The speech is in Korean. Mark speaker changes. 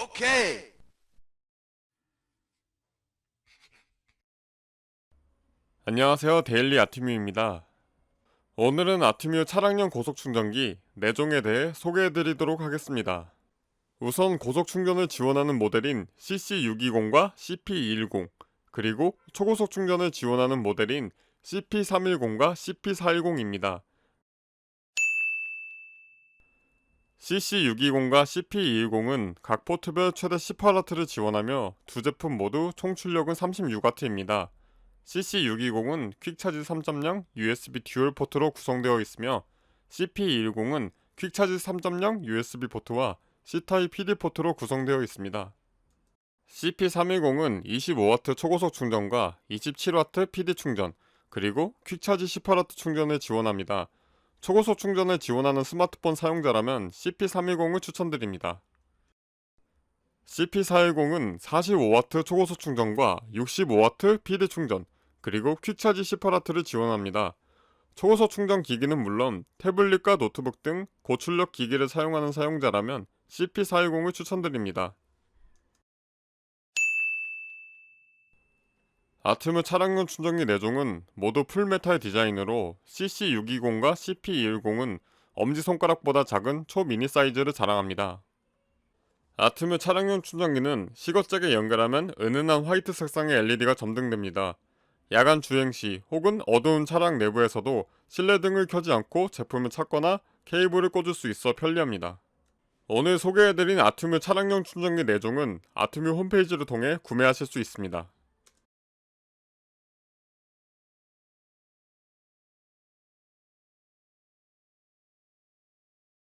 Speaker 1: Okay.
Speaker 2: 안녕하세요. 데일리 아티뮤입니다. 오늘은 아티뮤 차량용 고속 충전기 4종에 대해 소개해 드리도록 하겠습니다. 우선 고속 충전을 지원하는 모델인 CC620과 CP210, 그리고 초고속 충전을 지원하는 모델인 CP310과 CP410입니다. CC620과 CP210은 각 포트별 최대 18W를 지원하며 두 제품 모두 총 출력은 36W입니다. CC620은 퀵차지 3.0 USB 듀얼 포트로 구성되어 있으며 CP210은 퀵차지 3.0 USB 포트와 C타입 PD 포트로 구성되어 있습니다. CP310은 25W 초고속 충전과 27W PD 충전, 그리고 퀵차지 18W 충전을 지원합니다. 초고속 충전을 지원하는 스마트폰 사용자라면 CP310을 추천드립니다. CP410은 45W 초고속 충전과 65W PD 충전, 그리고 퀵차지 18W를 지원합니다. 초고속 충전 기기는 물론 태블릿과 노트북 등 고출력 기기를 사용하는 사용자라면 CP410을 추천드립니다. 아트무 차량용 충전기 4종은 모두 풀메탈 디자인으로 CC620과 CP210은 엄지손가락보다 작은 초미니 사이즈를 자랑합니다. 아트무 차량용 충전기는 시거잭에 연결하면 은은한 화이트 색상의 LED가 점등됩니다. 야간 주행 시 혹은 어두운 차량 내부에서도 실내등을 켜지 않고 제품을 찾거나 케이블을 꽂을 수 있어 편리합니다. 오늘 소개해드린 아트뮤 차량용 충전기 4종은 아트뮤 홈페이지를 통해 구매하실 수 있습니다.